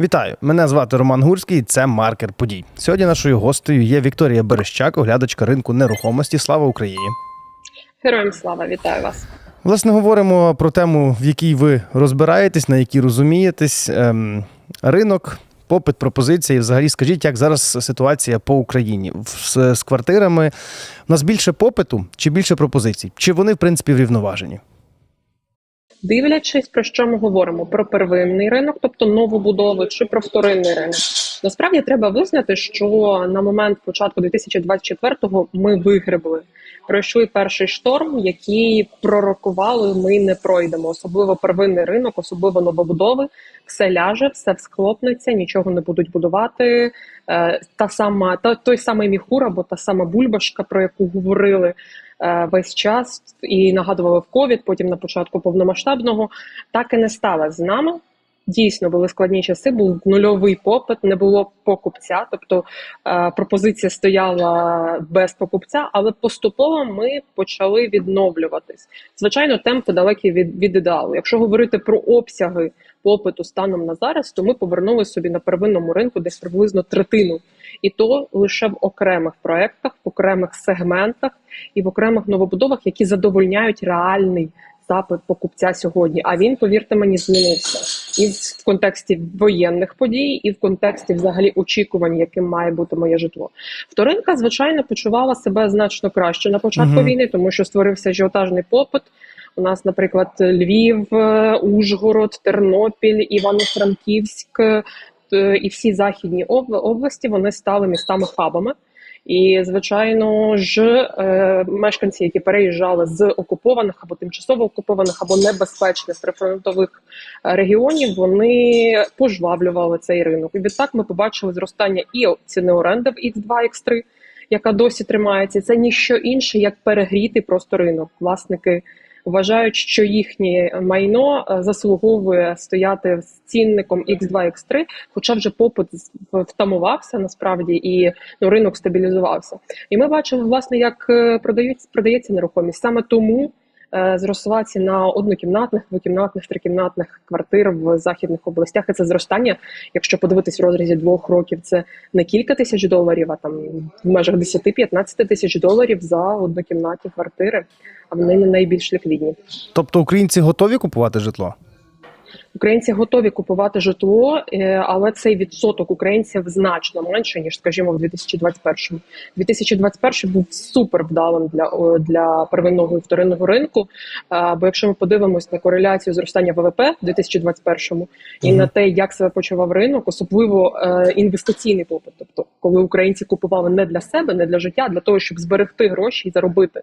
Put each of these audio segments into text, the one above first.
Вітаю! Мене звати Роман Гурський. і Це маркер подій. Сьогодні нашою гостею є Вікторія Берещак, оглядачка ринку нерухомості. Слава Україні! Героям слава, вітаю вас. Власне, говоримо про тему, в якій ви розбираєтесь, на якій розумієтесь. Ем, ринок, попит, пропозиція. І взагалі, скажіть, як зараз ситуація по Україні з, з квартирами? У нас більше попиту чи більше пропозицій? Чи вони, в принципі, врівноважені? Дивлячись, про що ми говоримо: про первинний ринок, тобто новобудови, чи про вторинний ринок. Насправді треба визнати, що на момент початку 2024-го ми вигребли. Пройшли перший шторм, який пророкували, ми не пройдемо. Особливо первинний ринок, особливо новобудови. Все ляже, все всхлопнеться, нічого не будуть будувати. Е, Та сама та той самий міхур або та сама бульбашка, про яку говорили весь час і нагадували в ковід, потім на початку повномасштабного, так і не стало з нами. Дійсно були складні часи, був нульовий попит, не було покупця, тобто е, пропозиція стояла без покупця, але поступово ми почали відновлюватись. Звичайно, темпи далекі від, від ідеалу. Якщо говорити про обсяги попиту станом на зараз, то ми повернули собі на первинному ринку десь приблизно третину, і то лише в окремих проектах, в окремих сегментах і в окремих новобудовах, які задовольняють реальний запит покупця сьогодні. А він, повірте мені, змінився і в контексті воєнних подій, і в контексті взагалі очікувань, яким має бути моє житло. Вторинка, звичайно, почувала себе значно краще на початку Мгм. війни, тому що створився ажіотажний попит. У нас, наприклад, Львів, е, Ужгород, Тернопіль, Івано-Франківськ і всі західні об- області вони стали містами хабами. І звичайно ж, е, мешканці, які переїжджали з окупованих або тимчасово окупованих, або небезпечних прифронтових е, регіонів, вони пожвавлювали цей ринок. І відтак ми побачили зростання і ціни оренди в X2, X3, яка досі тримається. Це ніщо інше, як перегрітий просто ринок. Власники вважають, що їхнє майно е, заслуговує стояти з цінником X2, X3, хоча вже попит втамувався насправді і ну, ринок стабілізувався. І ми бачимо, власне, як е, продають продається нерухомість. Саме тому зросла ціна однокімнатних, двокімнатних, трикімнатних квартир в західних областях. І це зростання, якщо подивитись в розрізі двох років, це не кілька тисяч доларів, а там в межах 10-15 тисяч доларів за однокімнатні квартири. А вони не найбільш ліквідні. Тобто українці готові купувати житло? Українці готові купувати житло, е, але цей відсоток українців значно менше ніж, скажімо, в 2021. 2021 був супер вдалим для, для первинного і вторинного ринку. Бо якщо ми подивимось на кореляцію зростання ВВП в 2021 і на те, як себе почував ринок, особливо е, інвестиційний попит, тобто коли українці купували не для себе, не для життя, а для того, щоб зберегти гроші і заробити.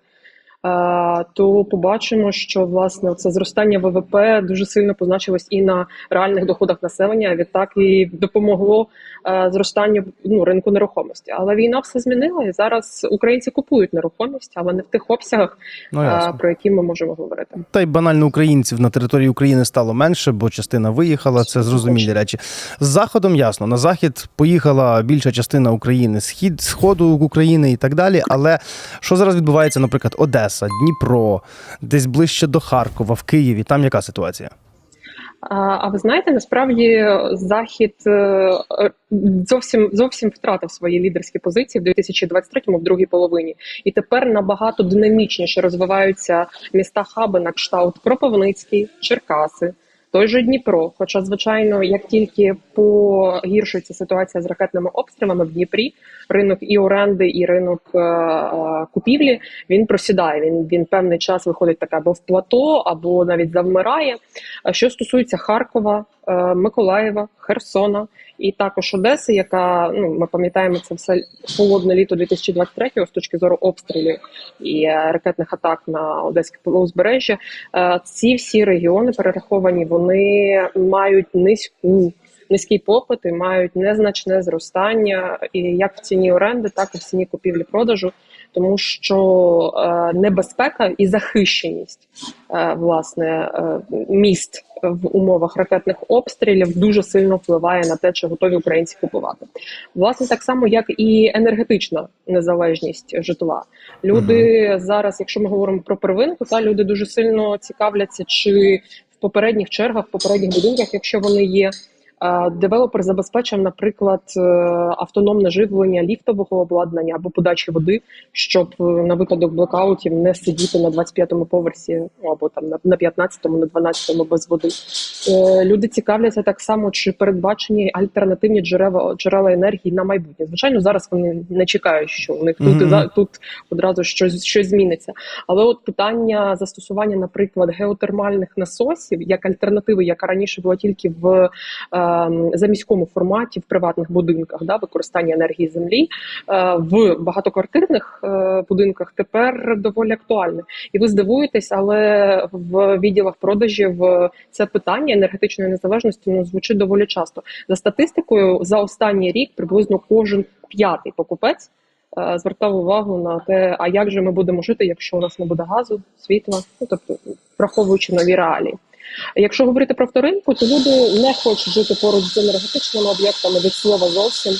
Е, то побачимо, що власне це зростання ВВП дуже сильно позначилось і на реальних доходах населення. Відтак і допомогло е, зростанню ну, ринку нерухомості. Але війна все змінила, і зараз українці купують нерухомість, але не в тих обсягах, Ну е, про які ми можемо говорити. Та й банально українців на території України стало менше, бо частина виїхала. Це зрозумілі речі. З заходом ясно на захід поїхала більша частина України, схід сходу України і так далі. Але що зараз відбувається, наприклад, Одеса, Дніпро, десь ближче до Харкова, в Києві? Там яка ситуація? А, ви знаєте, насправді захід е, зовсім зовсім втратив свої лідерські позиції в 2023-му, в другій половині, і тепер набагато динамічніше розвиваються міста хаби на кшталт Кропивницький, Черкаси. Той же Дніпро, хоча, звичайно, як тільки погіршується ситуація з ракетними обстрілами в Дніпрі, ринок і оренди, і ринок е, е, купівлі він просідає. Він він певний час виходить так або в плато, або навіть завмирає. Що стосується Харкова, Миколаєва, Херсона і також Одеси, яка ну ми пам'ятаємо це все холодне літо 2023 з точки зору обстрілів і е, ракетних атак на Одеське полузбережжя. Е, Ці всі регіони перераховані, вони мають низьку. Низький попит і мають незначне зростання і як в ціні оренди, так і в ціні купівлі-продажу, тому що е, небезпека і захищеність е, власне е, міст в умовах ракетних обстрілів дуже сильно впливає на те, чи готові українці купувати. Власне, так само, як і енергетична незалежність житла. Люди зараз, якщо ми говоримо про первинку, та люди дуже сильно цікавляться, чи в попередніх чергах, в попередніх будинках, якщо вони є. Девелопер забезпечив, наприклад, е, автономне живлення ліфтового обладнання або подачі води, щоб е, на випадок блекаутів не сидіти на 25-му поверсі або там на- на 15-му, на 12-му без води. Е, Люди цікавляться так само, чи передбачені альтернативні джерела джерела енергії на майбутнє. Звичайно, зараз вони не чекають, що у них тут і Мгм. за тут одразу щось щось зміниться. Але от питання застосування, наприклад, геотермальних насосів як альтернативи, яка раніше була тільки в е, заміському форматі в приватних будинках, да, використання енергії землі е, в багатоквартирних е, будинках тепер доволі актуальне. І ви здивуєтесь, але в відділах продажів е, це питання енергетичної незалежності ну, звучить доволі часто. За статистикою, за останній рік приблизно кожен п'ятий покупець звертав увагу на те, а як же ми будемо жити, якщо у нас не буде газу, світла, ну тобто враховуючи нові реалії. Якщо говорити про вторинку, то люди не хочуть жити поруч з енергетичними об'єктами від слова зовсім.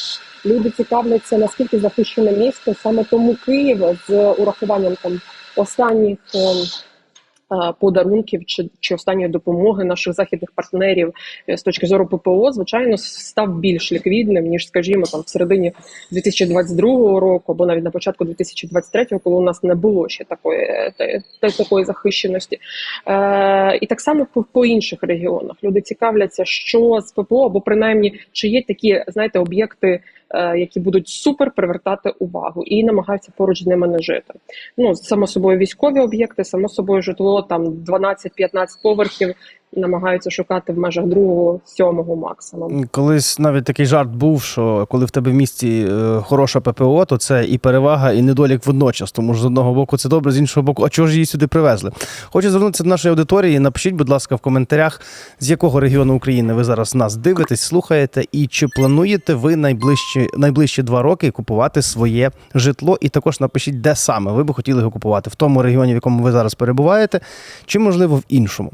Люди цікавляться, наскільки захищене місто, саме тому Київ з урахуванням там останніх ем, подарунків чи, чи останньої допомоги наших західних партнерів е, з точки зору ППО, звичайно, став більш ліквідним ніж, скажімо, там в середині 2022 року або навіть на початку 2023, коли у нас не було ще такої е, та- та- такої захищеності. Е, і так само по, інших регіонах люди цікавляться, що з ППО, або принаймні чи є такі, знаєте, об'єкти, е, які будуть супер привертати увагу і намагаються поруч з ними не жити. Ну само собою військові об'єкти, само собою житло там 12-15 поверхів. Намагаються шукати в межах другого, сьомого максимум. Колись навіть такий жарт був, що коли в тебе в місті е, хороша ППО, то це і перевага, і недолік водночас. Тому що з одного боку це добре, з іншого боку, а чого ж її сюди привезли? Хочу звернутися до нашої аудиторії. Напишіть, будь ласка, в коментарях, з якого регіону України ви зараз нас дивитесь, слухаєте, і чи плануєте ви найближчі найближчі два роки купувати своє житло? І також напишіть, де саме ви би хотіли його купувати в тому регіоні, в якому ви зараз перебуваєте, чи можливо в іншому.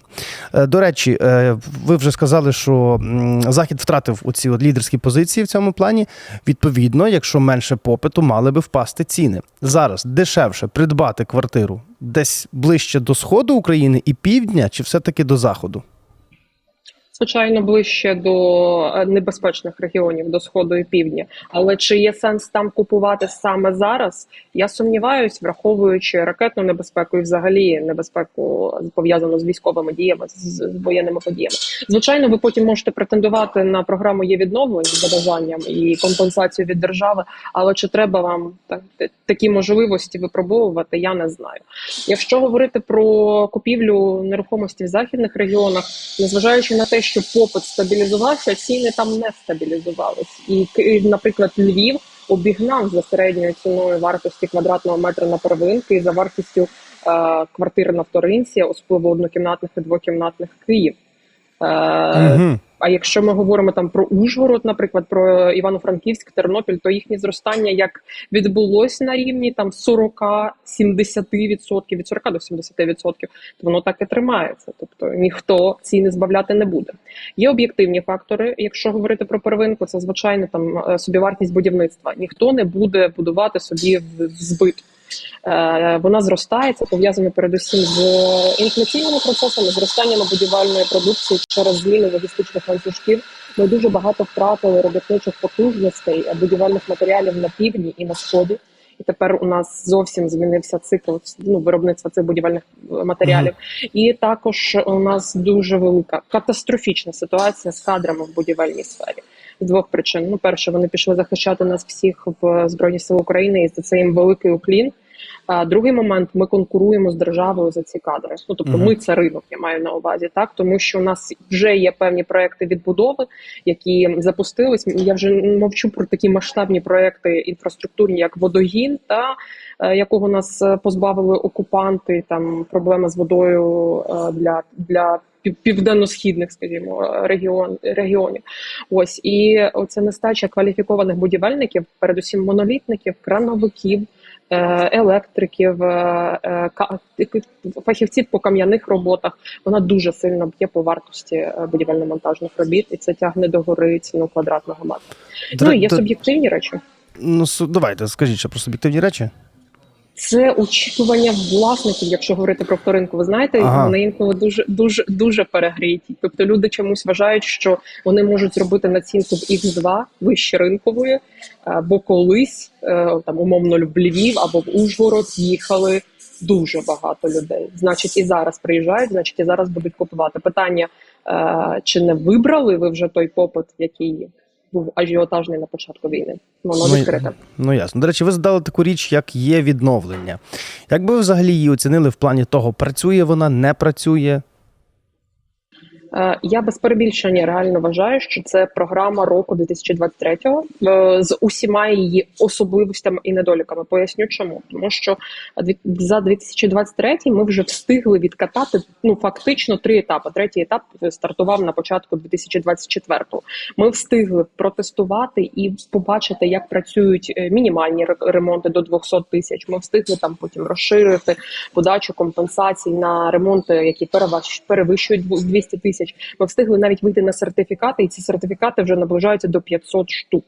Е, До речі, е, ви вже сказали, що захід втратив оці от лідерські позиції в цьому плані. Відповідно, якщо менше попиту, мали би впасти ціни. Зараз дешевше придбати квартиру десь ближче до сходу України і півдня, чи все-таки до заходу? Звичайно, ближче до е, небезпечних регіонів до сходу і півдня. Але чи є сенс там купувати саме зараз? Я сумніваюсь, враховуючи ракетну небезпеку і взагалі небезпеку пов'язану з військовими діями, з, воєнними подіями. Звичайно, ви потім можете претендувати на програму є відновлень з бажанням і компенсацію від держави. Але чи треба вам так, такі можливості випробовувати? Я не знаю. Якщо говорити про купівлю нерухомості в західних регіонах, незважаючи на те, що попит стабілізувався, ціни там не стабілізувались. І наприклад, Львів обігнав за середньою ціною вартості квадратного метра на первинки і за вартістю е, квартир на вторинці, особливо однокімнатних і двокімнатних Київ. Угу. а якщо ми говоримо там про Ужгород, наприклад, про Івано-Франківськ, Тернопіль, то їхнє зростання як відбулось на рівні там 40-70%, від 40 до 70%, то воно так і тримається. Тобто ніхто ціни збавляти не буде. Є об'єктивні фактори. Якщо говорити про первинку, це звичайно там е, собівартість будівництва. Ніхто не буде будувати собі в. Е, Вона зростає, це пов'язано передусім з інфляційними процесами, зростаннями будівельної продукції через зміни логістичних ланцюжків. Ми дуже багато втратили робітничих потужностей е, будівельних матеріалів на півдні і на сході. І тепер у нас зовсім змінився цикл ну, виробництва цих будівельних е, матеріалів. І також у нас дуже велика катастрофічна ситуація з кадрами в будівельній сфері. З двох причин: ну, перше, вони пішли захищати нас всіх в Збройні Сили України, і за це їм великий уклін. А другий момент ми конкуруємо з державою за ці кадри. Ну тобто, ми це ринок, я маю на увазі, так тому що у нас вже є певні проекти відбудови, які запустились. Я вже мовчу про такі масштабні проекти інфраструктурні, як водогін, та е, якого нас е, позбавили окупанти. Там проблема з водою е, для для. Південно-східних, скажімо, регіон регіонів. Ось і оця нестача кваліфікованих будівельників, передусім монолітників, крановиків. Е, Електриків, е, е, фахівців по кам'яних роботах, вона дуже сильно б'є по вартості будівельно-монтажних робіт, і це тягне до гори ціну квадратного метра. Ну і є суб'єктивні речі. Ну, давайте, скажіть ще про суб'єктивні речі. Це очікування власників, якщо говорити про вторинку. Ви знаєте, Ага. вони інколи дуже дуже дуже перегріті. Тобто люди чомусь вважають, що вони можуть зробити націнку в X2 вище ринкової, е, бо колись е, там умовно в Львів або в Ужгород їхали дуже багато людей. Значить, і зараз приїжджають, значить, і зараз будуть купувати. Питання: е, чи не вибрали ви вже той попит, який був ажіотажний на початку війни? Воно Ну, відкрите. Ну ясно. До речі, ви задали таку річ, як є відновлення. Як би ви взагалі її оцінили в плані того, працює вона, не працює? Е, Я без перебільшення реально вважаю, що це програма року 2023 е, з усіма її особливостями і недоліками. Поясню чому, тому що за 2023 ми вже встигли відкатати ну фактично три етапи. Третій етап стартував на початку 2024. Ми встигли протестувати і побачити, як працюють е, мінімальні ре- ремонти до 200 тисяч. Ми встигли там потім розширити подачу компенсацій на ремонти, які перевищ- перевищують 200 тисяч. Ми встигли навіть вийти на сертифікати, і ці сертифікати вже наближаються до 500 штук.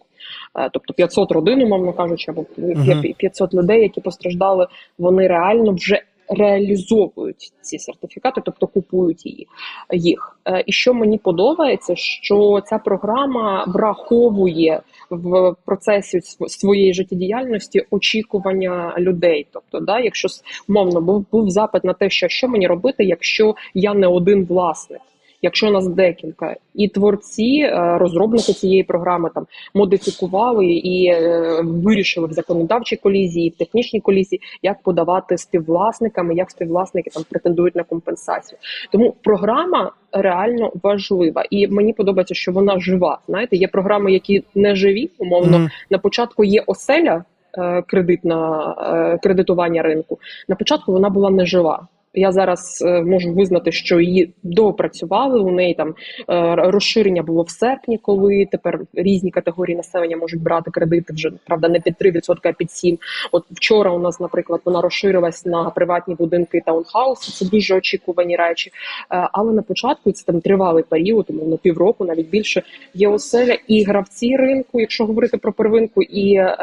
Е, Тобто 500 родин, умовно кажучи, або Мгм. 500 людей, які постраждали, вони реально вже реалізовують ці сертифікати, тобто купують її їх. Е, І що мені подобається, що ця програма враховує в процесі своєї життєдіяльності очікування людей. Тобто, да, якщо умовно був був запит на те, що що мені робити, якщо я не один власник. Якщо нас декілька, і творці, е, розробники цієї програми там модифікували і е, вирішили в законодавчій колізії, в технічній колізії, як подавати співвласникам, як співвласники там претендують на компенсацію. Тому програма реально важлива, і мені подобається, що вона жива. Знаєте, є програми, які не живі, умовно. Мгм. На початку є оселя е, кредитна кредитування ринку. На початку вона була нежива. Я зараз е, можу визнати, що її доопрацювали. У неї там е, розширення було в серпні, коли тепер різні категорії населення можуть брати кредити вже правда не під 3%, а під 7%. От вчора у нас, наприклад, вона розширилась на приватні будинки таунхауси. Це дуже очікувані речі. Е, Але на початку це там тривалий період, умовно півроку, навіть більше є оселя і гравці ринку, якщо говорити про первинку, і е,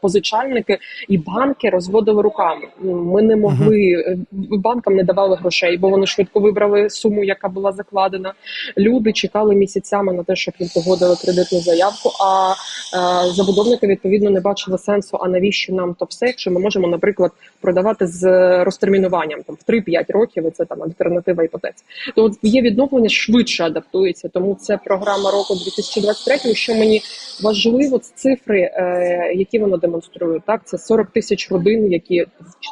позичальники, і банки розводили руками. Ми не могли банкам не давали грошей, бо вони швидко вибрали суму, яка була закладена. Люди чекали місяцями на те, щоб їм погодили кредитну заявку. А е, забудовники відповідно не бачили сенсу. А навіщо нам то все, якщо ми можемо, наприклад, продавати з розтермінуванням там в 3-5 років. І це там альтернатива іпотеці. То от є відновлення швидше адаптується. Тому це програма року 2023. Що мені важливо, це цифри, е, які воно демонструє. Так, це 40 тисяч родин, які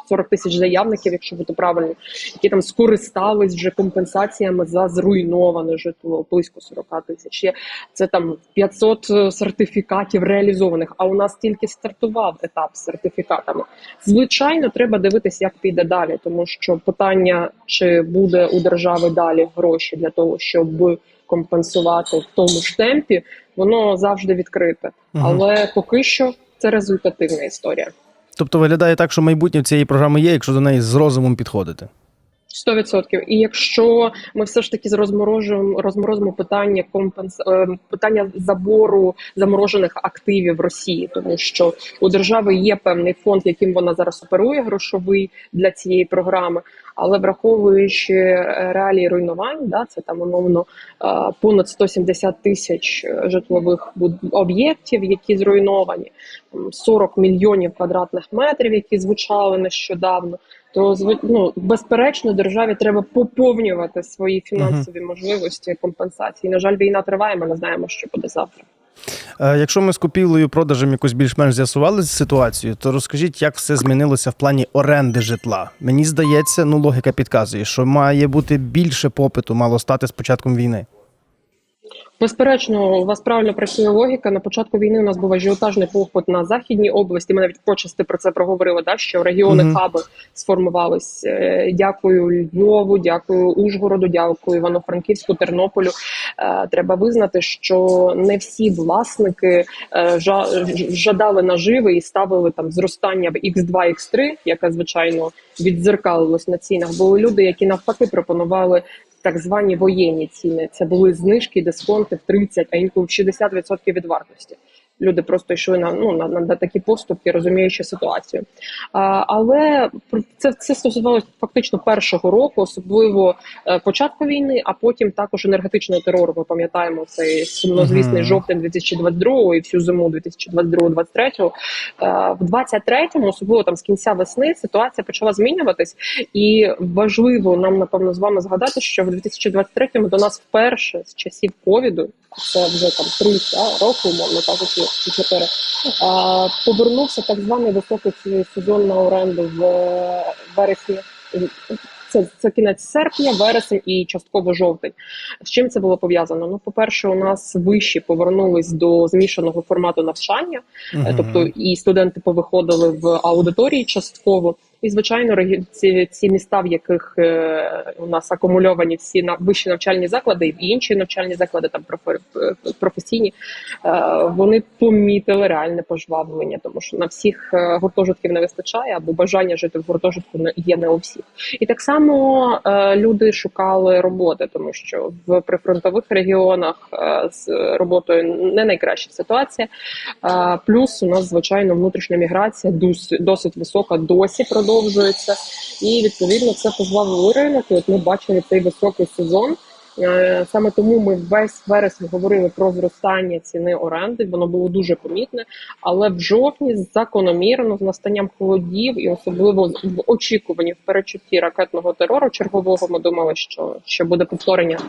40 тисяч заявників, якщо бути правильно, які там скористались вже компенсаціями за зруйноване житло, близько 40 тисяч. Є це там 500 сертифікатів реалізованих. А у нас тільки стартував етап з сертифікатами. Звичайно, треба дивитися, як піде далі, тому що питання, чи буде у держави далі гроші для того, щоб компенсувати в тому ж темпі, воно завжди відкрите. Мгм. Але поки що це результативна історія. Тобто виглядає так, що майбутнє в цієї програми є, якщо до неї з розумом підходити. 100%. І якщо ми все ж таки розморожуємо розморозимо питання компенс... е, питання забору заморожених активів Росії, тому що у держави є певний фонд, яким вона зараз оперує грошовий для цієї програми. Але враховуючи е, реалії руйнувань, да, це там умовно е, понад 170 тисяч житлових об'єктів, які зруйновані, там 40 мільйонів квадратних метрів, які звучали нещодавно то ну, безперечно державі треба поповнювати свої фінансові можливості компенсації. На жаль, війна триває. Ми не знаємо, що буде завтра. Е, Якщо ми з купівлею продажем якось більш-менш з'ясували ситуацію, то розкажіть, як все змінилося в плані оренди житла. Мені здається, ну логіка підказує, що має бути більше попиту, мало стати з початком війни. Безперечно, у вас правильно працює логіка. На початку війни у нас був ажіотажний попит на західній області. Ми навіть почасти про це проговорили. Да, що регіони Мгм. хаби сформувались. Е, Дякую Львову, дякую Ужгороду, дякую Івано-Франківську, Тернополю. Е, Треба визнати, що не всі власники е, жадали наживи і ставили там зростання в X2, X3, яке звичайно віддзеркалилось на цінах. Були люди, які навпаки пропонували так звані воєнні ціни. Це були знижки, дисконти в 30, а інколи в 60% від вартості. Люди просто йшли на ну на, на, на такі поступки, розуміючи ситуацію. А, але це, це стосувалося фактично першого року, особливо е, початку війни, а потім також енергетичного терору. Ми пам'ятаємо цей сумнозвісний Мгм. жовтень 2022 і всю зиму 2022-2023. Е, В 23-му, особливо там з кінця весни, ситуація почала змінюватись, і важливо нам напевно з вами згадати, що в 2023-му до нас вперше з часів ковіду, це вже там три роки, умовно кажучи, чи чотири, а, повернувся так званий високий сезон на оренду в е, вересні. Це, це кінець серпня, вересень і частково жовтень. З чим це було пов'язано? Ну, по-перше, у нас вищі повернулись до змішаного формату навчання, uh -huh. тобто і студенти повиходили в аудиторії частково. І звичайно, ці, ці міста, в яких е, у нас акумульовані всі на вищі навчальні заклади і інші навчальні заклади, там е, професійні, е, вони помітили реальне пожвавлення, тому що на всіх гуртожитків не вистачає, або бажання жити в гуртожитку є не у всіх. І так само люди шукали роботи, тому що в прифронтових регіонах з роботою не найкраща ситуація. Плюс у нас звичайно внутрішня міграція досить, висока, досі продовжується, і відповідно це пожвавило ринок. І от ми бачили цей високий сезон. Е, Саме тому ми весь вересень говорили про зростання ціни оренди, воно було дуже помітне. Але в жовтні закономірно з настанням холодів і особливо в очікуванні в перечутті ракетного терору чергового, ми думали, що ще буде повторення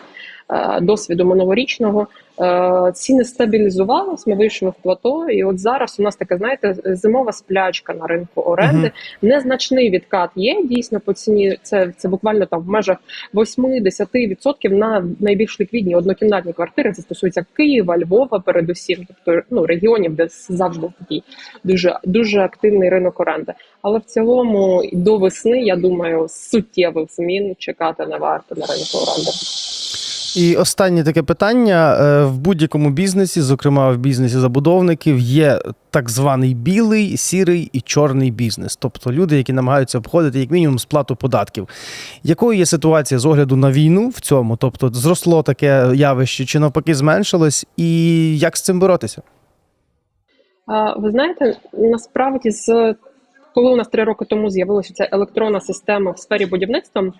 е, досвіду минулорічного. Е, ціни стабілізувались, ми вийшли в плато, і от зараз у нас така, знаєте, зимова сплячка на ринку оренди. Незначний відкат є дійсно по ціні. Це, це буквально там в межах 8-10% на найбільш ліквідні однокімнатні квартири. Це стосується Києва, Львова, передусім, тобто ну регіонів, де завжди такий дуже дуже активний ринок оренди. Але в цілому до весни, я думаю, суттєвих змін чекати не варто на ринку оренди. І останнє таке питання: Е, в будь-якому бізнесі, зокрема в бізнесі забудовників, є так званий білий, сірий і чорний бізнес, тобто люди, які намагаються обходити як мінімум сплату податків. Якою є ситуація з огляду на війну в цьому? Тобто зросло таке явище, чи навпаки зменшилось, і як з цим боротися? Ви знаєте, насправді з коли у нас три роки тому з'явилася ця електронна система в сфері будівництва.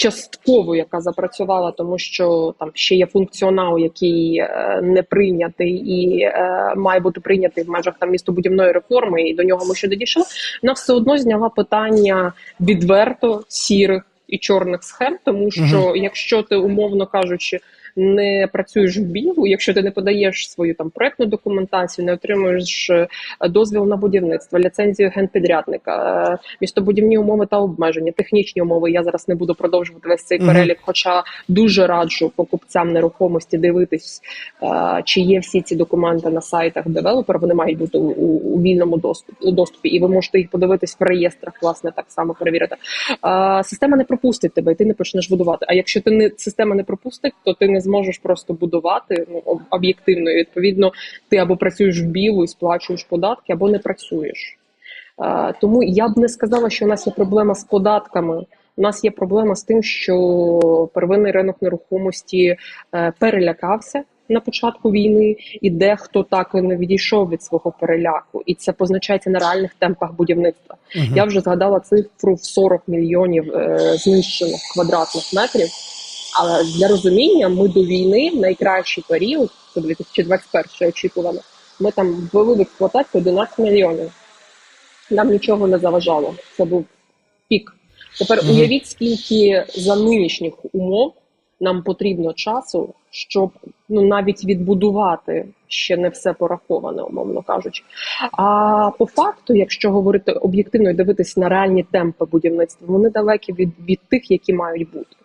Частково, яка запрацювала, тому що там ще є функціонал, який е, не прийнятий і е, має бути прийнятий в межах там містобудівної реформи, і до нього ми ще не дійшли. Вона все одно зняла питання відверто сірих і чорних схем, тому що якщо ти умовно кажучи не працюєш в білу, якщо ти не подаєш свою там проектну документацію, не отримуєш е, дозвіл на будівництво, ліцензію генпідрядника, е, містобудівні умови та обмеження, технічні умови. Я зараз не буду продовжувати весь цей перелік, хоча дуже раджу покупцям нерухомості дивитись, е, чи є всі ці документи на сайтах девелопера. Вони мають бути у, у, вільному доступі, доступі, і ви можете їх подивитись в реєстрах, власне, так само перевірити. Система не пропустить тебе, і ти не почнеш будувати. А якщо ти не система не пропустить, то ти не зможеш просто будувати ну об'єктивно. І відповідно, ти або працюєш в білу і сплачуєш податки, або не працюєш. Е, Тому я б не сказала, що у нас є проблема з податками. У нас є проблема з тим, що первинний ринок нерухомості е, перелякався на початку війни, і дехто так і не відійшов від свого переляку, і це позначається на реальних темпах будівництва. Мгм. Я вже згадала цифру в 40 мільйонів е, знищених квадратних метрів. Але для розуміння, ми до війни в найкращий період, це 2021 очікувано, ми там ввели в експлуатацію 11 мільйонів. Нам нічого не заважало. Це був пік. Тепер уявіть, скільки за нинішніх умов нам потрібно часу, щоб ну навіть відбудувати ще не все пораховане, умовно кажучи. А по факту, якщо говорити об'єктивно і дивитись на реальні темпи будівництва, вони далекі від, від тих, які мають бути.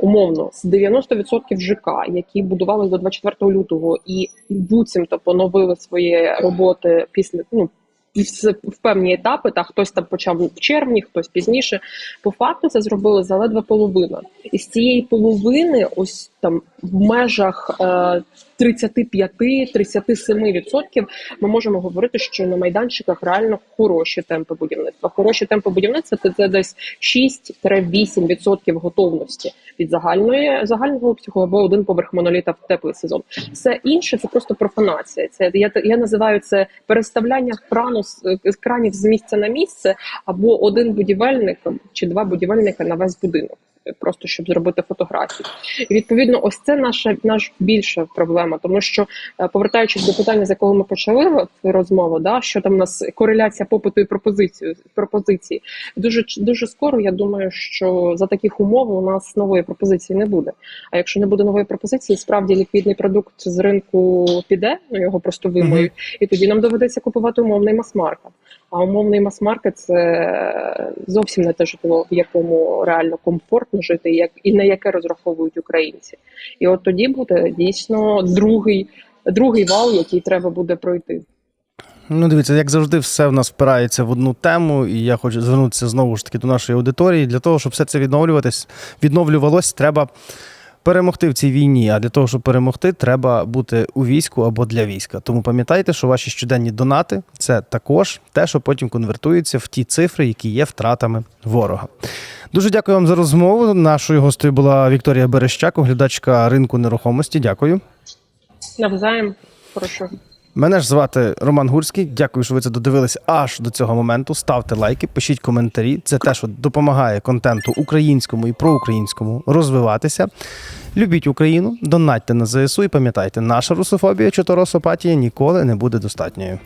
Умовно, з 90% ЖК, які будували до 24 лютого і буцімто поновили свої роботи після ну. в- В певні етапи, та хтось там почав в червні, хтось пізніше. По факту це зробили заледве половина. І з цієї половини, ось там в межах е, 35-37% ми можемо говорити, що на майданчиках реально хороші темпи будівництва. Хороші темпи будівництва це, це десь 6-8% готовності від загальної загального обсягу або один поверх моноліта в теплий сезон. Все інше це просто профанація. Це я я називаю це переставляння крану кранів з місця на місце, або один будівельник чи два будівельника на весь будинок. Просто щоб зробити фотографії, і відповідно, ось це наша наш більша проблема, тому що е, повертаючись до питання, з якого ми почали розмову, да що там у нас кореляція попиту і пропозиції пропозиції. Дуже дуже скоро. Я думаю, що за таких умов у нас нової пропозиції не буде. А якщо не буде нової пропозиції, справді ліквідний продукт з ринку піде, ну його просто вимоють, і тоді нам доведеться купувати умовний мас-маркет. А умовний мас-маркет це зовсім не те житло, в якому реально комфортно жити, як і на яке розраховують українці. І от тоді буде дійсно другий, другий вал, який треба буде пройти. Ну, дивіться, як завжди, все в нас впирається в одну тему, і я хочу звернутися знову ж таки до нашої аудиторії. Для того, щоб все це відновлюватись, відновлювалось, треба перемогти в цій війні. А для того, щоб перемогти, треба бути у війську або для війська. Тому пам'ятайте, що ваші щоденні донати це також те, що потім конвертується в ті цифри, які є втратами ворога. Дуже дякую вам за розмову. Нашою гостею була Вікторія Берещак, оглядачка ринку нерухомості. Дякую. Навзаєм, хорошо. Мене ж звати Роман Гурський. Дякую, що ви це додивилися аж до цього моменту. Ставте лайки, пишіть коментарі. Це те, що допомагає контенту українському і проукраїнському розвиватися. Любіть Україну, донатьте на ЗСУ і пам'ятайте, наша русофобія чи торосопатія ніколи не буде достатньою.